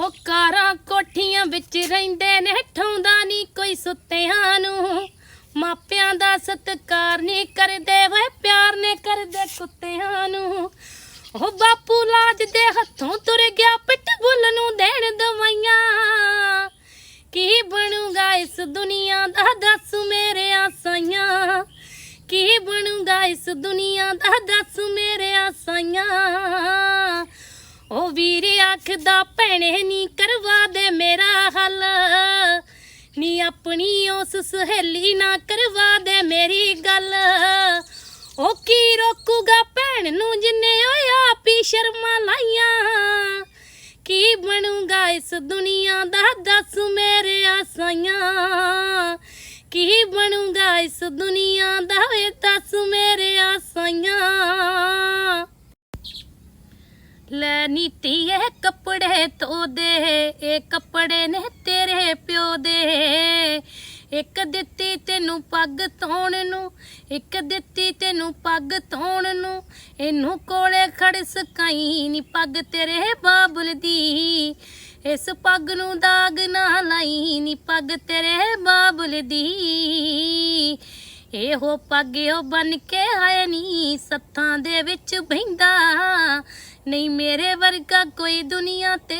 ਉਹ ਕਾਰਾਂ ਕੋਠੀਆਂ ਵਿੱਚ ਰਹਿੰਦੇ ਨੇ ਠਾਉਂਦਾ ਨਹੀਂ ਕੋਈ ਸੁੱਤਿਆਂ ਨੂੰ। ਮਾਪਿਆਂ ਦਾ ਸਤਿਕਾਰ ਨਹੀਂ ਕਰਦੇ, ਵੇ ਪਿਆਰ ਨੇ ਕਰਦੇ ਕੁੱਤਿਆਂ ਨੂੰ। ਉਹ ਬਾਪੂ ਲਾਜ ਦੇ ਹੱਥੋਂ ਤੁਰ ਗਿਆ ਪਿੱਟਬੁੱਲ ਨੂੰ ਦੇਣ ਦਵਾਈਆਂ। ਕੀ ਬਣੂਗਾ ਇਸ ਦੁਨੀਆ ਦਾ, ਦੱਸ ਮੇਰੇ ਆਸਾਈਆਂ। ਕੀ ਬਣੂਗਾ ਇਸ ਦੁਨੀਆ ਦਾ, ਦੱਸ ਮੇਰੇ ਆਸਾਈਆਂ। ਉਹ ਵੀਰੇ ਆਖਦਾ, ਭੈਣੇ, ਨੀ ਕਰਵਾ ਦੇ ਮੇਰਾ ਹੱਲ। ਨੀ ਆਪਣੀ ਉਸ ਸਹੇਲੀ ਨਾ ਕਰਵਾ ਦੇ ਮੇਰੀ ਗੱਲ। ਉਹ ਕੀ ਰੋਕੂਗਾ ਭੈਣ ਨੂੰ ਜਿੰਨੇ ਓਏ ਆਪ ਸ਼ਰਮਾਂ ਲਾਈਆਂ। ਕੀ ਬਣੂਗਾ ਇਸ ਦੁਨੀਆ ਦਾ, ਦੱਸ ਮੇਰੇ ਆਸਾਈਆਂ। ਕੀ ਬਣੂਗਾ ਇਸ ਦੁਨੀਆ ਦਾ ਵੇ ਦੱਸ ਮੇਰੇ ਲੈ ਨੀਤੀ ਇਹ ਕੱਪੜੇ ਧੋ ਦੇ, ਇਹ ਕੱਪੜੇ ਨੇ ਤੇਰੇ ਪਿਓ ਦੇ। ਇੱਕ ਦਿੱਤੀ ਤੈਨੂੰ ਪੱਗ ਧੋਣ ਨੂੰ, ਇੱਕ ਦਿੱਤੀ ਤੈਨੂੰ ਪੱਗ ਧੋਣ ਨੂੰ। ਇਹਨੂੰ ਕੋਲੇ ਖੜ ਸਕਾਈ ਨੀ ਪੱਗ ਤੇਰੇ ਬਾਬਲ ਦੀ। ਇਸ ਪੱਗ ਨੂੰ ਦਾਗ ਨਾ ਲਾਈ ਨੀ ਪੱਗ ਤੇਰੇ ਬਾਬਲ ਦੀ। ਇਹੋ ਪੱਗਿਓ ਬਨ ਕੇ ਆਏ ਨੀ ਸੱਥਾਂ ਦੇ ਵਿੱਚ ਬਹਿੰਦਾ। ਨਹੀਂ ਮੇਰੇ ਵਰਗਾ ਕੋਈ ਦੁਨੀਆ ਤੇ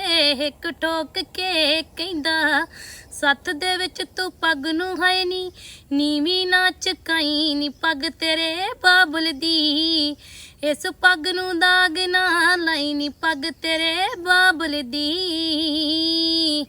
ਇੱਕ ਠੋਕ ਕੇ ਕਹਿੰਦਾ। ਸੱਥ ਦੇ ਵਿੱਚ ਤੂੰ ਪੱਗ ਨੂੰ ਹੈ ਨੀ, ਨੀਵੀਂ ਨਾ ਚਕਾਈ ਨੀ ਪੱਗ ਤੇਰੇ ਬਾਬਲ ਦੀ। ਇਸ ਪੱਗ ਨੂੰ ਦਾਗ ਨਾ ਲਾਈ ਨੀ ਪੱਗ ਤੇਰੇ ਬਾਬਲ ਦੀ।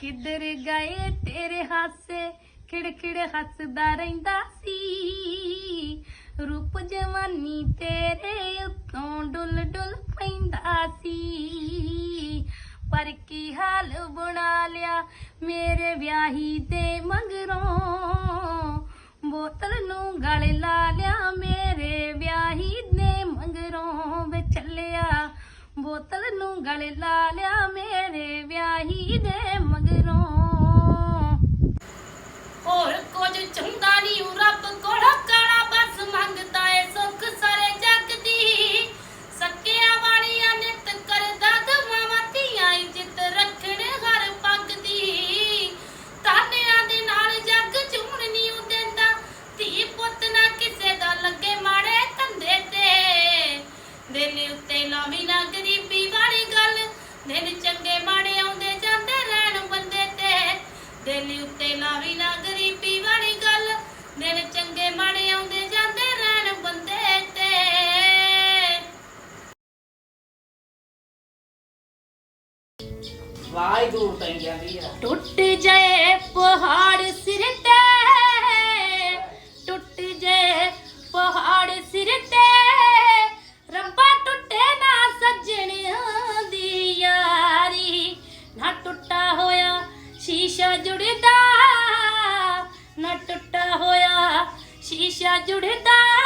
ਕਿੱਧਰ ਗਏ ਤੇਰੇ ਹਾਸੇ? ਖਿੜਖਿੜ ਹੱਸਦਾ ਰਹਿੰਦਾ ਸੀ। ਰੂਪ ਜਵਾਨੀ ਤੇਰੇ ਉੱਤੋਂ ਡੁੱਲ ਡੁੱਲ ਪੈਂਦਾ ਸੀ। ਪਰ ਕੀ ਹਾਲ ਬਣਾ ਲਿਆ ਮੇਰੇ ਵਿਆਹੀ ਦੇ ਮਗਰੋਂ? ਬੋਤਲ ਨੂੰ ਗਲ ਲਾ ਲਿਆ ਮੇਰੇ ਵਿਆਹੀ ਦੇ ਮਗਰੋਂ ਵੇ ਚੱਲਿਆ। ਬੋਤਲ ਨੂੰ ਗਲ ਲਾ ਲਿਆ ਮੇਰੇ ਵਿਆਹੀ ਦੇ ਮਗਰੋਂ ਹੋਰ ਕੁਝ ਚਾਹੁੰਦਾ ਉਹ ਰੱਬ ਕੋਲੋਂ ਕਾਲਾ ਬਸ ਮੰਗਦਾ ਏ ਸੁੱਖ ਸਾਰੇ ਜੱਗ ਦੀ। ਸੱਕਿਆ ਵਾਲੀਆਂ ਨਿਤ ਕਰਦਾ ਦਵਾਵਾਂ ਧੀਆਂ ਇੱਜ਼ਤ ਰੱਖਣ ਹਰ ਪੱਗ ਦੀ। ਤਾਨਿਆਂ ਦੇ ਨਾਲ ਜੱਗ ਚੂਣ ਨਹੀਂ ਉਹ ਦਿੰਦਾ। ਧੀ ਪੁੱਤ ਨਾ ਕਿਸੇ ਦਾ ਲੱਗੇ ਮਾੜੇ ਧੰਦੇ ਤੇ। ਦਿਲ ਉੱਤੇ ਲਾਵੀ ਨਾ ਗਰੀਬੀ ਵਾਲੀ ਗੱਲ। ਦਿਨ ਚੰਗੇ ਮਾੜੇ ਆਉਂਦੇ ਜਾਂਦੇ ਰਹਿਣ ਬੰਦੇ ਤੇ। ਦਿਲ ਉੱਤੇ ਲਾਵੀ ਨਾ ਵਾਹ ਦੂਰ ਜਾਂਦੀ ਆ ਟੁੱਟ ਜਾਏ ਪਹਾੜ ਸਿਰ ਤੇ, ਟੁੱਟ ਜਾਏ ਪਹਾੜ ਸਿਰ ਤੇ, ਰੱਬਾ ਟੁੱਟੇ ਨਾ ਸੱਜਣ ਦੀ ਯਾਰੀ, ਨਾ ਟੁੱਟਾ ਹੋਇਆ ਸ਼ੀਸ਼ਾ ਜੁੜਦਾ, ਨਾ ਟੁੱਟਾ ਹੋਇਆ ਸ਼ੀਸ਼ਾ ਜੁੜਦਾ।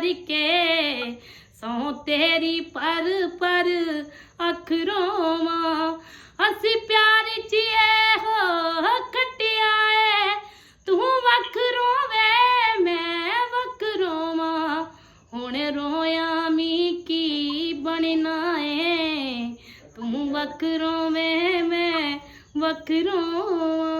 ਕਰ ਕਰਕੇ ਸੌ ਤੇਰੀ ਪਰ ਪਰ ਅੱਖਰੋਂ ਮਾਂ। ਅਸੀਂ ਪਿਆਰ ਚੀਏ ਹੋ ਖਟਿਆ ਏ। ਤੂੰ ਵੱਖਰੋਂ ਵੇ, ਮੈਂ ਵੱਖਰੋਂ ਮਾਂ। ਹੁਣ ਰੋਇਆ ਮੀ ਕੀ ਬਣਨਾ ਏ? ਤੂੰ ਵੱਖਰੋਂ ਵੇ, ਮੈਂ ਵੱਖਰੋਂ